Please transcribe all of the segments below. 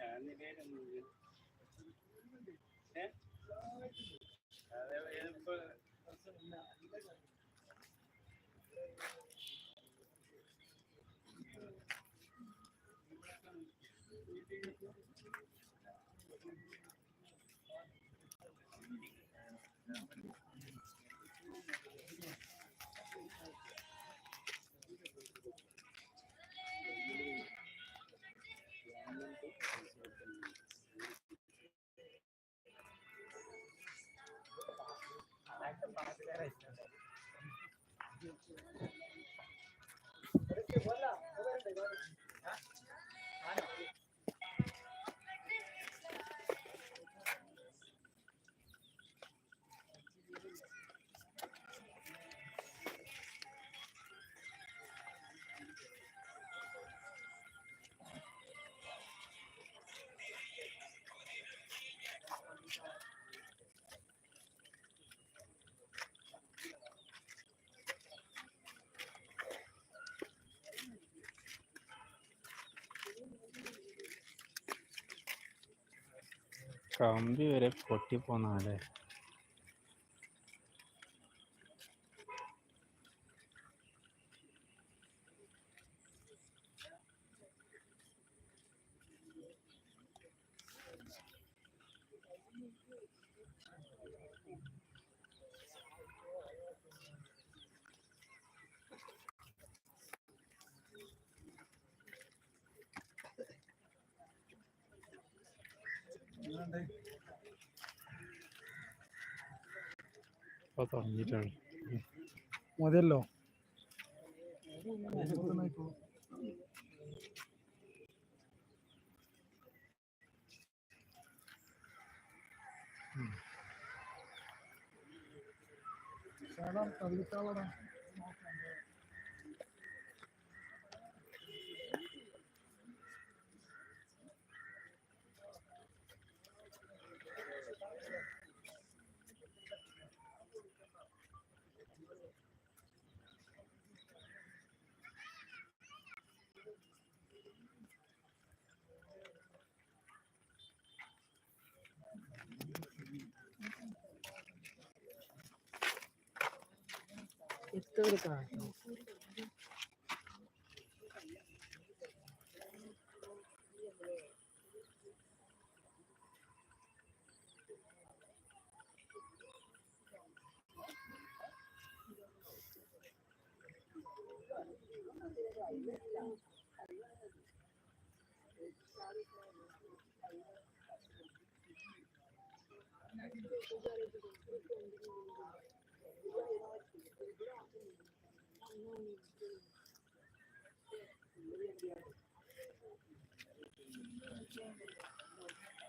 ചാന്ന് പേര് മുഴുവൻ ഏഹ് ഇതിപ്പോ Christ കമ്പി വരെ പൊട്ടിപ്പോന്നാലേ ഇപ്പൊ തുടങ്ങിയിട്ടാണ്. മതിയല്ലോ. തള്ളിത്താളടാ എത്ര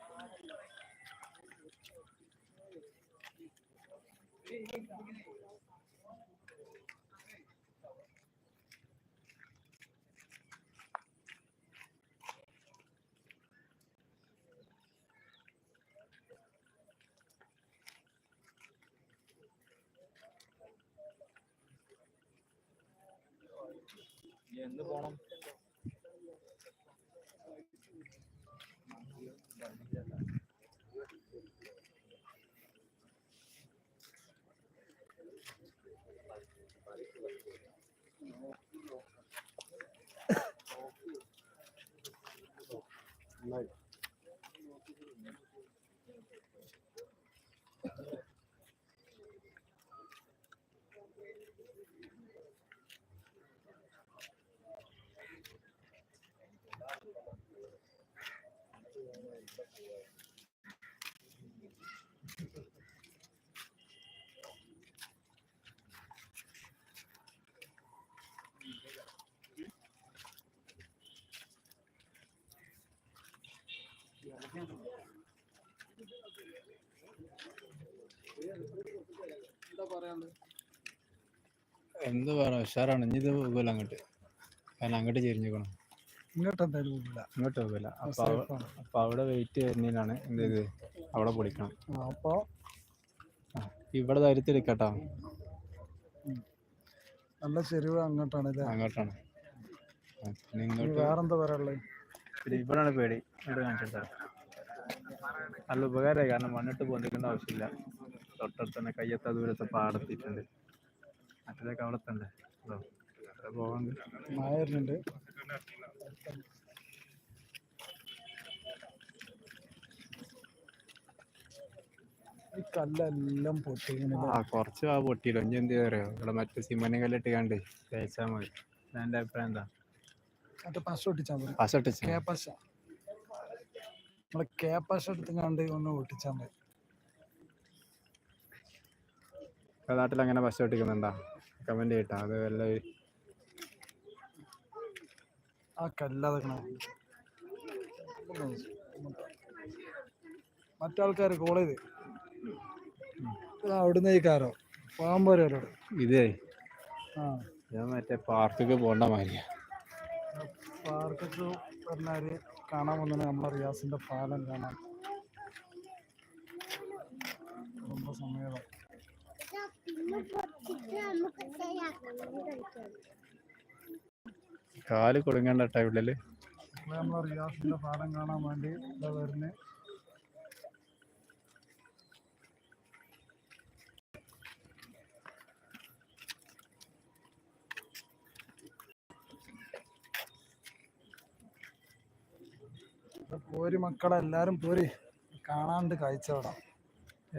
കാട്ടം എന്ന് എന്താ പറയാ ഉഷാറാണ്. ഇനി ഇത് പോകില്ല അങ്ങോട്ട്. കാരണം അങ്ങോട്ട് ചെരിഞ്ഞിക്കണം. ഇങ്ങോട്ട് എന്തായാലും പോകില്ല ഇങ്ങോട്ട് പോകില്ല അപ്പൊ അവിടെ വെയിറ്റ് ചെയ്യുന്നതിനാണ് എന്ത് ചെയ്ത്? അവിടെ പൊളിക്കണം. അപ്പോ? ഇവിടെ തരുത്തിരിക്കട്ടോ നല്ല ചെരുവ് അങ്ങോട്ടാണ് അല്ലേ? അങ്ങോട്ടാണ്. നിങ്ങൾക്ക് പിന്നെ ഇങ്ങോട്ട് വേറെന്താ പറയാനുള്ളത്? പിന്നെ ഇവിടാണ് പേടി. ഇവിടെ കാണിച്ചിട്ടാ നല്ല ഉപകാരമായി കാരണം മണ്ണിട്ട് പൊന്തിക്കേണ്ട ആവശ്യമില്ല. തൊട്ടടുത്ത് തന്നെ കയ്യെത്താ ദൂരത്തെ പാടത്തിട്ടുണ്ട്. മറ്റേതൊക്കെ അവിടെ തന്നെ അതോ അവിടെ പോകാൻ മഴ വരുന്നുണ്ട്. ഈ കല്ലെല്ലാം പൊട്ടി ആ കുറച്ച് ആ പൊട്ടിയില്ല ഇനി എന്ത് അറിയോ? ഇവിടെ മറ്റേ സിമന്റ് കല്ലിട്ട് കണ്ട് തേച്ചാൽ മതി. എന്റെ അഭിപ്രായം എന്താ? മറ്റേ പശ ഒട്ടിച്ചാൽ മതി. പശ ഇട്ടിച്ച് കേപ്പശ നമ്മൾ കേപ്പശ എടുത്തുകൊണ്ട് ഒന്ന് ഒട്ടിച്ചാൽ മതി. ഇപ്പൊ നാട്ടിൽ അങ്ങനെ ബസ് ഒട്ടിക്കുന്നുണ്ടോ കമന്റ് ചെയ്യട്ടോ അത് വല്ല ആ കല്ലതക്കണ മറ്റാൾക്കാർ കോൾ ചെയ്ത്. അവിടുന്ന് കാരോ പാമ്പോരോട് ഇതേ. ഞാൻ മറ്റേ പാർക്കൊക്കെ പോണ്ട മാതിരിയാ. പാർക്കൊക്കെ പറഞ്ഞാൽ കാണാൻ വന്നത് നമ്മളെ റിയാസിന്റെ പാലം കാണാൻ. കുടുംബ സമേതം കാൽ കൊടുങ്ങണ്ട ഇപ്പൊ നമ്മളെ റിയാസിന്റെ പാടം കാണാൻ വേണ്ടി ഇതാ വരുന്നത് പോരി മക്കളെ എല്ലാരും പോരി. കാണാണ്ട് കാഴ്ച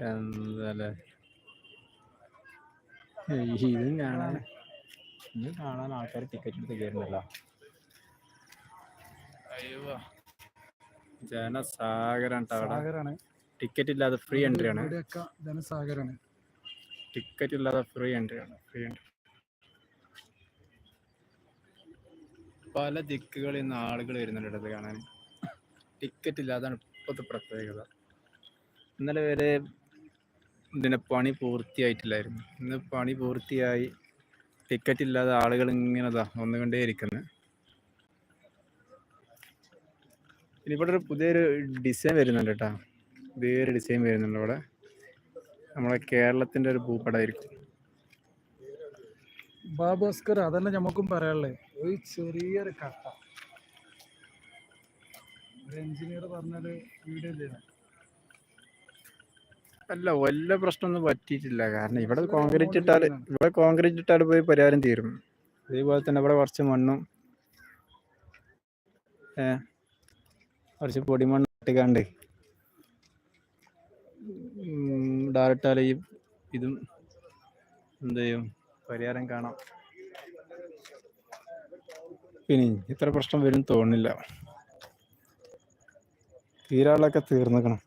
എന്താല്ലേ ഇതും കാണാൻ ഇത് കാണാൻ ആൾക്കാർ ടിക്കറ്റ് എടുത്ത് കയറുന്നല്ലോ. അയ്യോ. ജനസാഗരം സാഗരാണ്. ടിക്കറ്റ് ഇല്ലാതെ ഫ്രീ എൻട്രി ആണ്. ജനസാഗരാണ്. ടിക്കറ്റ് ഇല്ലാതെ ഫ്രീ എൻട്രി ആണ്. ഫ്രീ എൻട്രി പല ദിക്കുകളിൽ നിന്ന് ആളുകൾ വരുന്നുണ്ട് ഇത് കാണാൻ. ടിക്കറ്റ് ഇല്ലാതാണ് ഇപ്പോഴത്തെ പ്രത്യേകത. ഇന്നലെ വരെ ഇതിന്റെ പണി പൂർത്തിയായിട്ടില്ലായിരുന്നു. ഇന്ന് പണി പൂർത്തിയായി. ടിക്കറ്റ് ഇല്ലാതെ ആളുകൾ ഇങ്ങനെ ദാ വന്നുകൊണ്ടേ ഇരിക്കുന്നത് ഇവിടെ ഒരു പുതിയൊരു ഡിസൈൻ വരുന്നുണ്ട് കേട്ടോ. പുതിയൊരു ഡിസൈൻ വരുന്നുണ്ട് ഇവിടെ. നമ്മളെ കേരളത്തിന്റെ ഒരു ഭൂപടമായിരിക്കും. ബാബോസ്കർ അതന്നെ നമുക്കും പറയാനുള്ളത് ഒരു ചെറിയൊരു കട്ട ഒരു എഞ്ചിനീയർ പറഞ്ഞൊരു വീഡിയോ ചെയ്യണം. അല്ല വല്ല പ്രശ്നമൊന്നും പറ്റിയിട്ടില്ല. കാരണം ഇവിടെ കോൺക്രീറ്റ് ഇട്ടാൽ ഇവിടെ കോൺക്രീറ്റ് ഇട്ടാൽ പോയി പരിഹാരം തീരും. അതേപോലെ തന്നെ ഇവിടെ കുറച്ച് മണ്ണും ഏ കുറച്ച് പൊടിമണ്ണ് ഇട്ടിക്കാണ്ട് ഡയറക്റ്റാൽ ഈ ഇതും എന്ത് ചെയ്യും? പരിഹാരം കാണാം. പിന്നെ ഇത്ര പ്രശ്നം വരും തോന്നുന്നില്ല. തീരാളൊക്കെ തീർന്നിക്കണം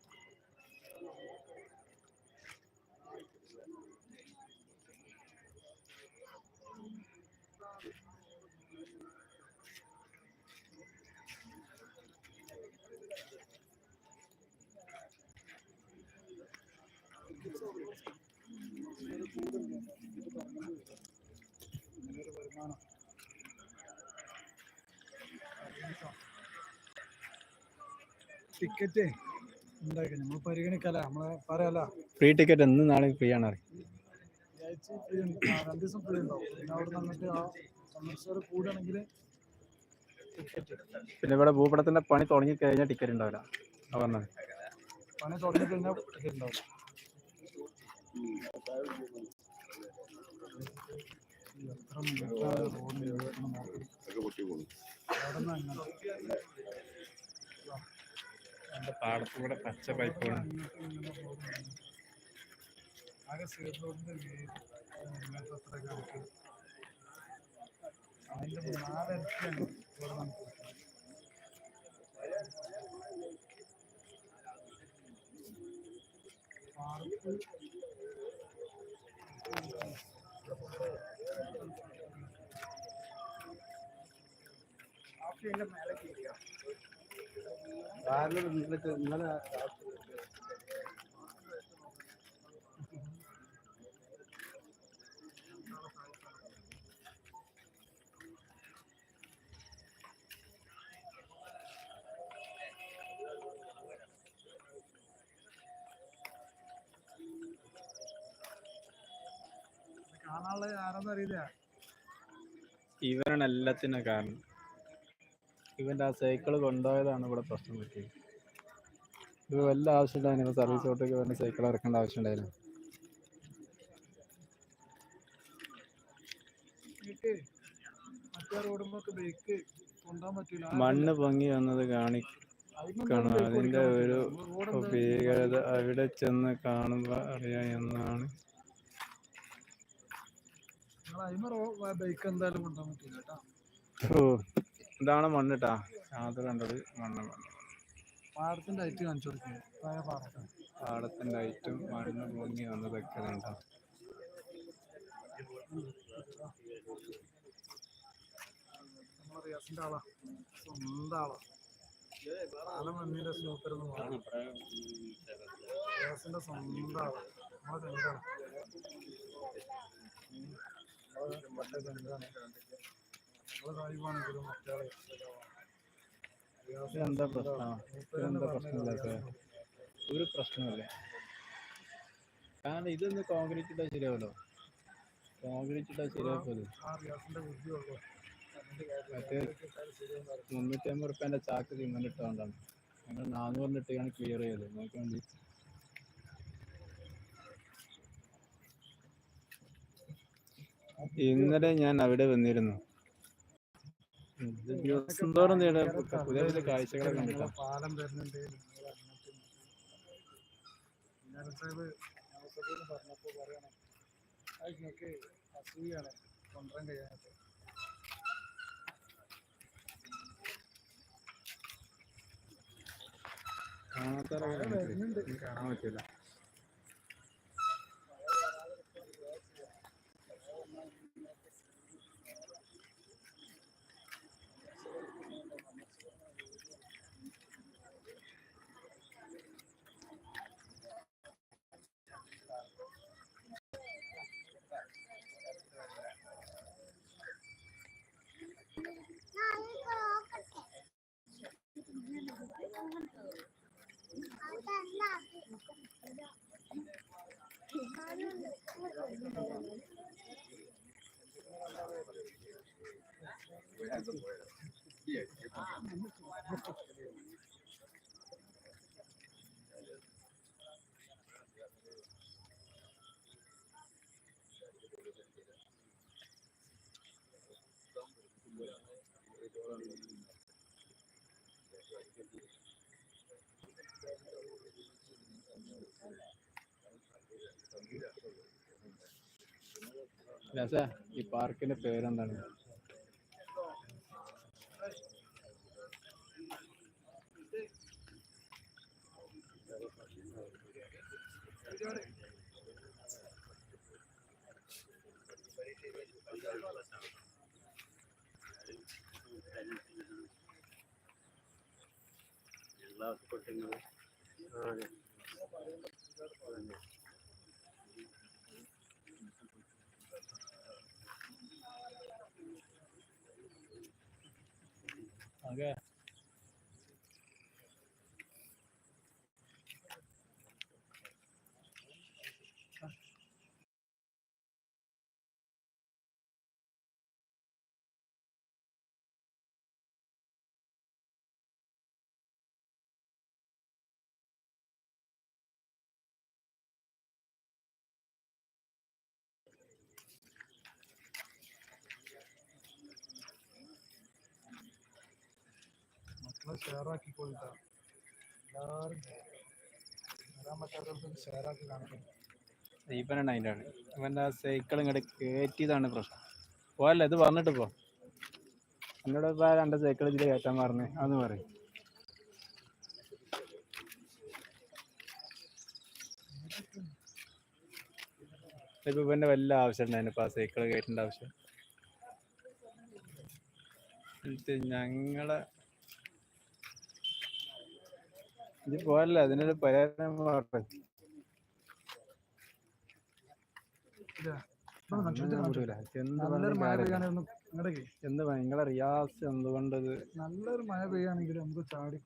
ടിക്കറ്റ് ഉണ്ടാക്കി നമ്മളെ പറയാല? ഫ്രീ ടിക്കറ്റ് എന്ന് നാളെ ഫ്രീ ആണ് രണ്ട് ദിവസം ഫ്രീ ഉണ്ടാവും. പിന്നെ അവിടെ നിന്നിട്ട് ആ സന്ദർശകർ കൂടുകയാണെങ്കിൽ ടിക്കറ്റ്. പിന്നെ ഇവിടെ ഭൂപടത്തിന്റെ പണി തുടങ്ങി കഴിഞ്ഞാൽ ടിക്കറ്റ് ഉണ്ടാവില്ല. ആ പറഞ്ഞത്. പണി തുടങ്ങി കഴിഞ്ഞാൽ ടിക്കറ്റ് ഉണ്ടാവില്ല. എത്ര മീറ്ററാണ് റോഡിന് അവിടെ നിന്ന് അങ്ങനെ. എന്റെ പാടത്തൂടെ പച്ച പൈപ്പുകൾ ആ ഇങ്ങനെ പോകുന്നു. കാരണം ഇന്നലെ ഇവനാണ് എല്ലാത്തിനും കാരണം. ഇവന്റെ ആ സൈക്കിൾ കൊണ്ടുപോയതാണ് ഇവിടെ പ്രശ്നം പറ്റിയത്. ഇത് വല്ല ആവശ്യമില്ലായിരുന്നു സർവീസ് ഓട്ടോക്ക് വന്ന് സൈക്കിൾ ഇറക്കേണ്ട ആവശ്യമുണ്ടായിരുന്നു മണ്ണ് പൊങ്ങി വന്നത് കാണി കാണാം അതിന്റെ ഒരു ഭീകരത അവിടെ ചെന്ന് കാണുമ്പോൾ അറിയാം എന്നാണ്. ബൈക്ക് എന്തായാലും കൊണ്ടുപോകാൻ പറ്റില്ല കേട്ടോ. ഇതാണ് മണ്ണിട്ടാ. അത് കണ്ടത് മണ്ണ് മണ്ണ് പാടത്തിന്റെ ഐറ്റ് കാണിച്ചു പാടത്തിന്റെ ഐറ്റും മണ്ണ് പൊങ്ങി വന്നതൊക്കെ കണ്ടോ റിയാസിന്റെ ആളാ സ്വന്തം ആളാ ആളെ മണ്ണിന്റെ സ്നൂപ്പറൊന്നും റിയാസിന്റെ സ്വന്തം ആളാ നമ്മളെ ബന്ധമാണ് മറ്റേ ബന്ധമാണ് നമ്മളെ സാഹിബാണെങ്കിലും ഇതെന്താ പ്രശ്നം? പ്രശ്നമില്ലാത്ത ഒരു പ്രശ്നമില്ല കാരണം ഇതൊന്ന് കോൺക്രീറ്റ് ഇട്ടാൽ ശരിയാവല്ലോ കോൺക്രീറ്റ് ഇട്ടാൽ ശരിയാക്കുമല്ലോ മറ്റേ മുന്നൂറ്റി ചാക്ക് സിമെന്റ് ഇട്ടുകൊണ്ടാണ് ഞങ്ങൾ നാനൂറിന് ഇട്ടാണ് ക്ലിയർ ചെയ്തത് നോക്കി വേണ്ടി. ഇന്നലെ ഞാൻ അവിടെ വന്നിരുന്നു. ദിവസം തോറും പുതിയ പുതിയ കാഴ്ചകളൊക്കെ കണ്ടിട്ടാ പാലം വരുന്നുണ്ട്. പറയണം. അത് നിങ്ങൾക്ക് അസൂയാണ് കൊണ്ടുവരാൻ കഴിയാത്ത? കാണാൻ പറ്റില്ല രസ ഈ പാർക്കിന്റെ പേരെന്താണ്? ആ അതെ ഓക്കെ മക്കളെ ഷെയറാക്കിക്കൊള്ളുക എല്ലാവരും വരാൻ പറ്റാത്തവർക്കും ഷെയറാക്കി കാണിക്കണം ഇവനാണ് അതിന്റെ ആണ്. ഇവന്റെ ആ സൈക്കിൾ ഇങ്ങോട്ട് കയറ്റിയതാണ് പ്രശ്നം. പോയല്ല ഇത് പറഞ്ഞിട്ട് പോ. എന്നോട് ഇപ്പൊ രണ്ട് സൈക്കിൾ ഇതിൽ കയറ്റാൻ പറഞ്ഞേ. അന്ന് പറയും. ഇപ്പൊ ഇവന്റെ വല്ല ആവശ്യം ഉണ്ടായിരുന്നു ഇപ്പൊ ആ സൈക്കിൾ കയറ്റേണ്ട ആവശ്യം? ഞങ്ങളെ ഇത് പോരല്ല അതിനൊരു പരിഹാരം എന്ത് നിങ്ങളെ റിയാസ് എന്തുകൊണ്ടത് നല്ലൊരു മഴ പെയ്യാണെങ്കിൽ നമുക്ക് ചാടി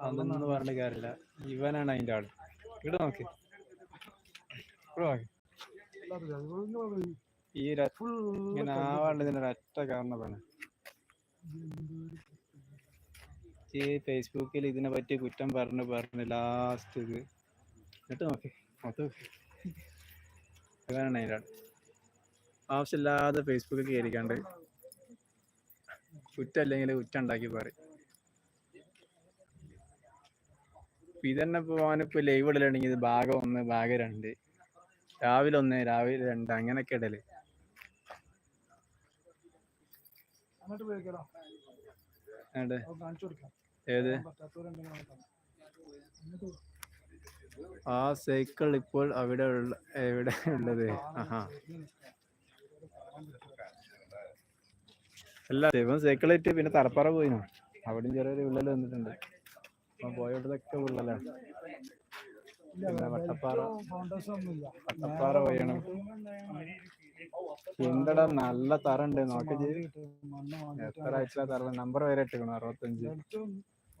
അതൊന്നും പറഞ്ഞ കാര്യമില്ല. ഇവനാണ് അതിന്റെ ആൾ. ഇവിടെ നോക്ക്. ഈ ഇങ്ങനെ ആവാണ്ട് ഒരൊറ്റ കാരണമാണ്. ഈ ഫേസ്ബുക്കിൽ ഇതിനെ പറ്റി കുറ്റം പറഞ്ഞു പറഞ്ഞു ലാസ്റ്റ് ഇത്. എന്നിട്ട് നോക്കി അത് ഇവനാണ് അതിന്റെ ആൾ ആവശ്യമില്ലാതെ ഫേസ്ബുക്കിൽ കയറിക്കാണ്ട് കുറ്റമല്ലെങ്കിൽ കുറ്റം ഉണ്ടാക്കി പറയും. ഇപ്പൊ ഇതന്നെ ഇപ്പൊ ഓനിപ്പോ ലൈവ് ഇടലാണെങ്കിൽ ഇത് ഭാഗം ഒന്ന് ഭാഗം രണ്ട്. രാവിലെ ഒന്ന് രാവിലെ രണ്ട് അങ്ങനെയൊക്കെ ഇടൽ. അങ്ങോട്ട് പോയിക്കലോ കാണിച്ചു കൊടുക്കാം. ഏത്. ആ സൈക്കിൾ ഇപ്പോൾ അവിടെ ഉള്ള എവിടെ ഉള്ളത്? ആഹാ. അല്ല ഇവൻ സൈക്കിൾ ആയിട്ട് പിന്നെ തലപ്പാറ പോയിനു? അവിടെയും ചെറിയൊരു വിള്ളൽ വന്നിട്ടുണ്ട്. അവൻ പോയവിടത്തൊക്കെ വിള്ളലാണ് വട്ടപ്പാറ. വട്ടപ്പാറ പോയണം. എന്തടാ നല്ല തറ ഉണ്ട്. നോക്കി എത്ര ആഴ്ച തറ? നമ്പർ വരെ ഇട്ടിക്കണം അറുപത്തഞ്ച്.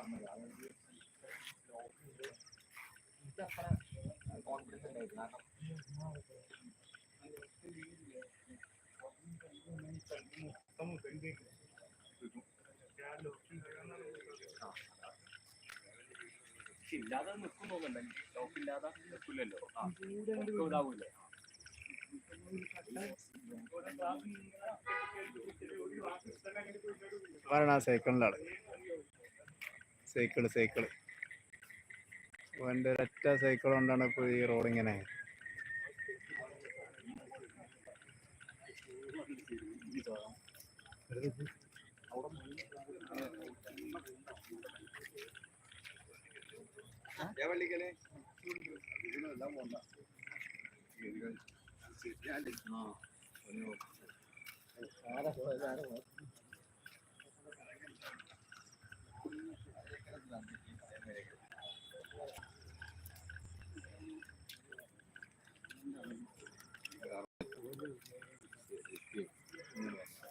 വീണപ്പോഴുള്ള കാരണം ഇല്ലാതെ നിൽക്കും തോന്നുന്നുണ്ട് ലോക്കില്ലാതെ നിൽക്കില്ലല്ലോ ഇതാവൂലേ? ആരാണ് ആ സൈക്കിളിന്റെ ആൾ സൈക്കിൾ സൈക്കിൾ. വണ്ടി ഒരൊറ്റ സൈക്കിൾ കൊണ്ടാണ് ഇപ്പോൾ ഈ റോഡ് ഇങ്ങനെ.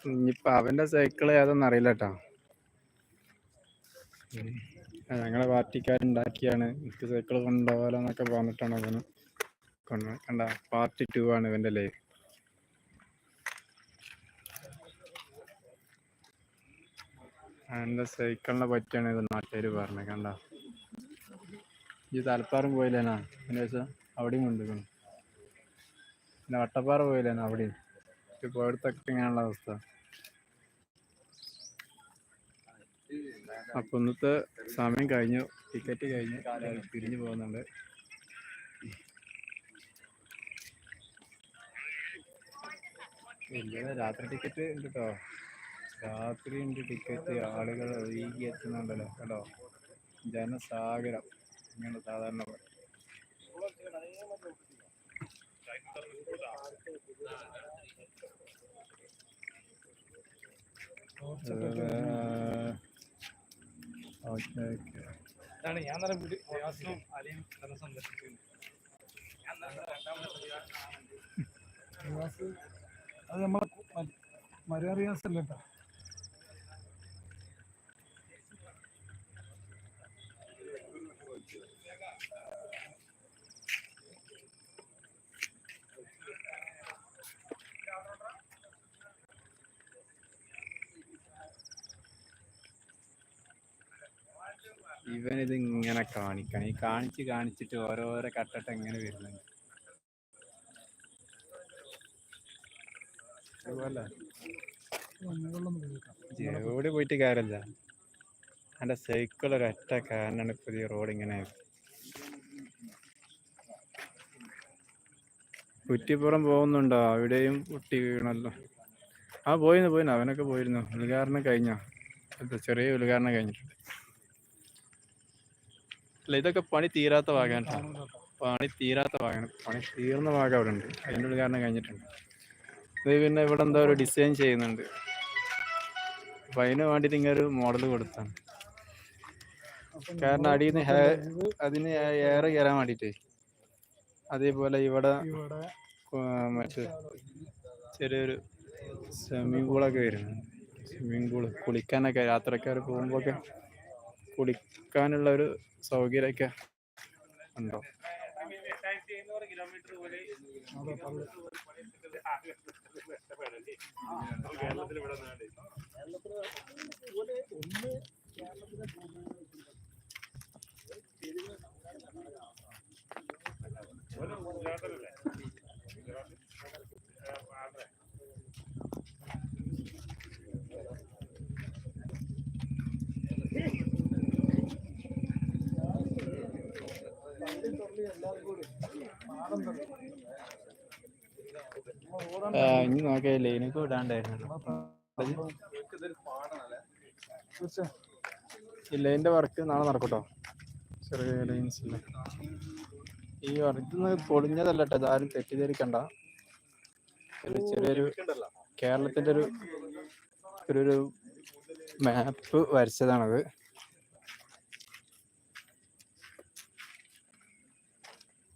ഇനിയിപ്പോൾ അവന്റെ സൈക്കിൾ ഏതെന്ന് അറിയില്ല കേട്ടോ ഞങ്ങളെ പാർട്ടിക്കാരുണ്ടാക്കിയാണ്. എനിക്ക് സൈക്കിൾ കൊണ്ടുപോകാലോന്നൊക്കെ പറഞ്ഞിട്ടാണ് അവന് കൊണ്ട് കണ്ട പാർട്ടി ടു ആണ് ഇവന്റെ ലൈഫ് എന്റെ സൈക്കിളിനെ പറ്റിയാണ് ഇത് നാട്ടുകാർ പറഞ്ഞത് കണ്ട? ഈ തലപ്പാറും പോയില്ലേനാ അതിന് വെച്ചാ അവിടെയും കൊണ്ടുവന്നു പിന്നെ വട്ടപ്പാറ പോയില്ലേനാ അവിടെയും? ഇപ്പോൾ ഇവിടുത്തൊക്കെ ഇങ്ങനെയുള്ള അവസ്ഥ. അപ്പൊ ഇന്നത്തെ സമയം കഴിഞ്ഞു ടിക്കറ്റ് കഴിഞ്ഞു പിരിഞ്ഞു പോകുന്നുണ്ട്. രാത്രി ടിക്കറ്റ് ഉണ്ട് കേട്ടോ രാത്രി ഉണ്ട് ടിക്കറ്റ് ആളുകൾ ഒഴുകി എത്തുന്നുണ്ടല്ലോ കേട്ടോ? ജനസാഗരം ഇങ്ങനെ സാധാരണ ഓക്കെ ഓക്കെ. ഇതാണ് ഞാൻ നല്ല വീട് പ്രയാസവും അലയും തന്നെ സന്ദർശിക്കുന്നത് റിയാസ് അത് നമ്മളെ മരിയ റിയാസ് അല്ലേ കേട്ടോ ഇവൻ ഇത് ഇങ്ങനെ കാണിക്കണം. ഈ കാണിച്ച് കാണിച്ചിട്ട് ഓരോരോ കട്ടട്ട് എങ്ങനെ വരുന്നുണ്ട്. ജോഡി പോയിട്ട് കാര്യമില്ല. എന്റെ സൈക്കിൾ ഒരൊറ്റ കാരനാണ് പുതിയ റോഡ് ഇങ്ങനെ. കുറ്റിപ്പുറം പോകുന്നുണ്ടോ? അവിടെയും കുട്ടി വീണല്ലോ. ആ പോയിരുന്നു പോയിരുന്നു. അവനൊക്കെ പോയിരുന്നു. ഉദ്ഘാടനം കഴിഞ്ഞോ? ചെറിയ ഉദ്ഘാടനം കഴിഞ്ഞിട്ടുണ്ട്. അല്ല ഇതൊക്കെ പണി തീരാത്ത ഭാഗമാണ് പണി തീരാത്ത ഭാഗമാണ്. പണി തീർന്ന ഭാഗം അവിടെ ഉണ്ട്. അതിന്റെ ഒരു കാരണം കഴിഞ്ഞിട്ടുണ്ട്. ഇത് പിന്നെ ഇവിടെ എന്തോ ഒരു ഡിസൈൻ ചെയ്യുന്നുണ്ട്. അപ്പൊ അതിന് വേണ്ടിയിട്ട് ഇങ്ങനെ ഒരു മോഡൽ കൊടുത്താണ്. കാരണം അടിയിൽ നിന്ന് അതിന് എയർ കയറാൻ വേണ്ടിയിട്ട്. അതേപോലെ ഇവിടെ മറ്റേ ചെറിയൊരു സ്വിമ്മിംഗ് പൂളൊക്കെ വരുന്നുണ്ട് സ്വിമ്മിംഗ് പൂൾ കുളിക്കാനൊക്കെ യാത്രക്കാർ പോകുമ്പോഴൊക്കെ കുളിക്കാനുള്ള ഒരു സൗകര്യമൊക്കെ ഉണ്ടോ? കേരളത്തിൽ ഇവിടെ ആ, ഇനി നോക്കിയില്ലേ ലൈനൊക്കെ വിടാണ്ടായിരുന്നു ലൈന്റെ വർക്ക് നാളെ നടക്കട്ടോ. ചെറിയ ലൈൻസ് ഈ വർക്ക് പൊളിഞ്ഞതല്ല കേട്ടോ ഇതാരും തെറ്റിദ്ധരിക്കണ്ട. ഒരു ചെറിയൊരു കേരളത്തിന്റെ ഒരു ഒരു മാപ്പ് വരച്ചതാണത്.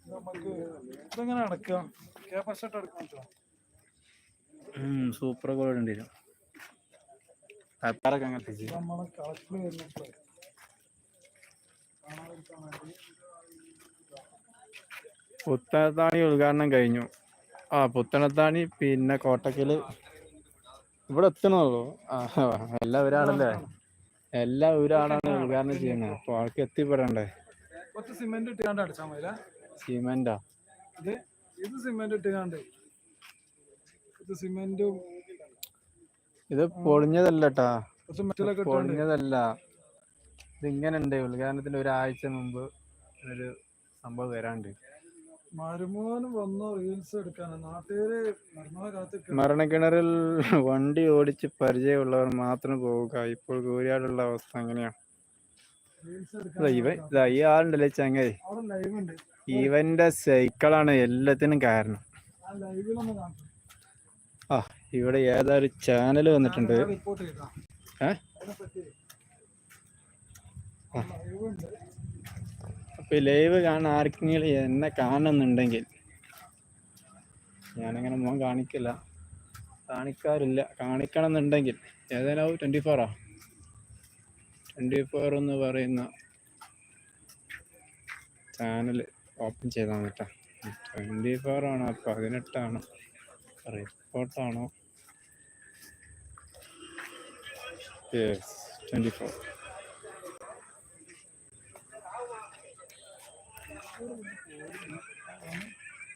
നമുക്ക് ഇതെങ്ങനെ അടക്കാം ഷർട്ട് അടക്കാൻ പറ്റുമോ? സൂപ്പർ ഗോൾ പുത്തനത്താണി ഉദ്ഘാടനം കഴിഞ്ഞു. ആ പുത്തനത്താണി പിന്നെ കോട്ടക്കൽ. ഇവിടെ എത്തണുള്ളൂ. ആ എല്ലാ ഒരാളല്ലേ? എല്ലാ ഒരാളാണ് ഉദ്ഘാടനം ചെയ്യുന്നത്. അപ്പൊ ആൾക്ക് എത്തിപ്പെടണ്ടേ? സിമെന്റ് ഇട്ടുകാണ്ട് അടിച്ചാ മതി സിമെന്റാ ഇത് ഇത് സിമെന്റ് ഇട്ടുകാണ്ട് ഇത് സിമെന്റും ഇത് പൊളിഞ്ഞതല്ലട്ടാ. പൊളിഞ്ഞതല്ല ഇത് ഇങ്ങനെ ഉണ്ട് ഉദ്ഘാടനത്തിന് ഒരാഴ്ച മുമ്പ് ഒരു സംഭവം വരാണ്ട്. മരുമോനും വന്നു റീൽസ് എടുക്കാന്. നാട്ടുകാര് മരണക്കിണറിൽ വണ്ടി ഓടിച്ച് പരിചയമുള്ളവർ മാത്രം പോവുക. ഇപ്പോൾ കൂരിയാടുള്ള അവസ്ഥ അങ്ങനെയാ. റീൽസ് ഇതാ എടുക്കാൻ ഇവൻ ഈ ആളുണ്ടല്ലേ ചങ്ങായി? ഇവന്റെ സൈക്കിളാണ് എല്ലാത്തിനും കാരണം. ലൈവിലൊന്ന് കാണിച്ചു ഇവിടെ ഏതാ ഒരു ചാനൽ വന്നിട്ടുണ്ട്. ഏ? അപ്പൊ ലൈവ് കാണാൻ ആർക്കെങ്കിലും എന്നെ കാണുന്നുണ്ടെങ്കിൽ ഞാനങ്ങനെ മോൻ കാണിക്കില്ല. കാണിക്കാറില്ല. കാണിക്കണം എന്നുണ്ടെങ്കിൽ ഏതായാലും ട്വന്റി ഫോറാ ട്വന്റി ഫോർ എന്ന് പറയുന്ന ചാനൽ ഓപ്പൺ ചെയ്താൽ കേട്ടോ ട്വന്റി ഫോർ ആണോ? പതിനെട്ടാണോ? റിപ്പോർട്ടാണോ ഫോർ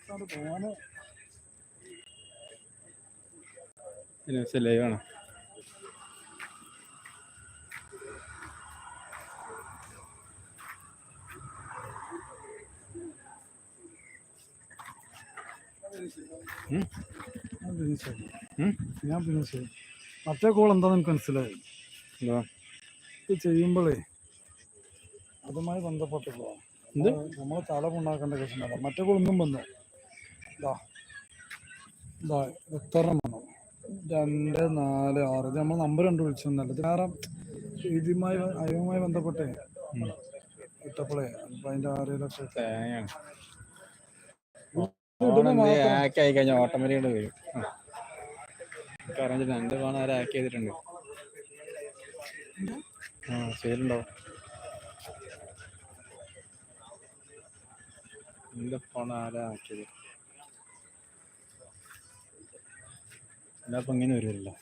അവിടെ ലൈവാണ് ഉം? ഞാൻ പിന്നെ മറ്റേ കോൾ എന്താ എനിക്ക് മനസ്സിലായി എന്തുവാ? ഇത് ചെയ്യുമ്പോഴേ അതുമായി ബന്ധപ്പെട്ടില്ല എന്ത്? നമ്മൾ തല പുണ്ണാക്കേണ്ട കേസുണ്ടല്ല മറ്റേ ഒന്നും വന്നു. ഇതാ ഇതാ വന്നു. രണ്ട് നാല് ആറ്. ഇത് നമ്മൾ നമ്പർ രണ്ട് വിളിച്ചൊന്നല്ല ഇത് കാരണം ഇതുമായി അയവുമായി ബന്ധപ്പെട്ടേ. ഇട്ടപ്പോഴേ അപ്പൊ അതിന്റെ ആറ് ലക്ഷം ഓട്ടോമാറ്റിക്കോട് വരും. കാരണം രണ്ട് ഫോൺ ആരാക്കി ചെയ്തിട്ടുണ്ട്. എന്റെ ഫോൺ ആരാ ഇങ്ങനെ വരുമല്ലോ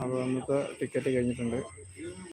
അപ്പോൾ അന്നത്തെ ടിക്കറ്റ് കഴിഞ്ഞിട്ടുണ്ട്.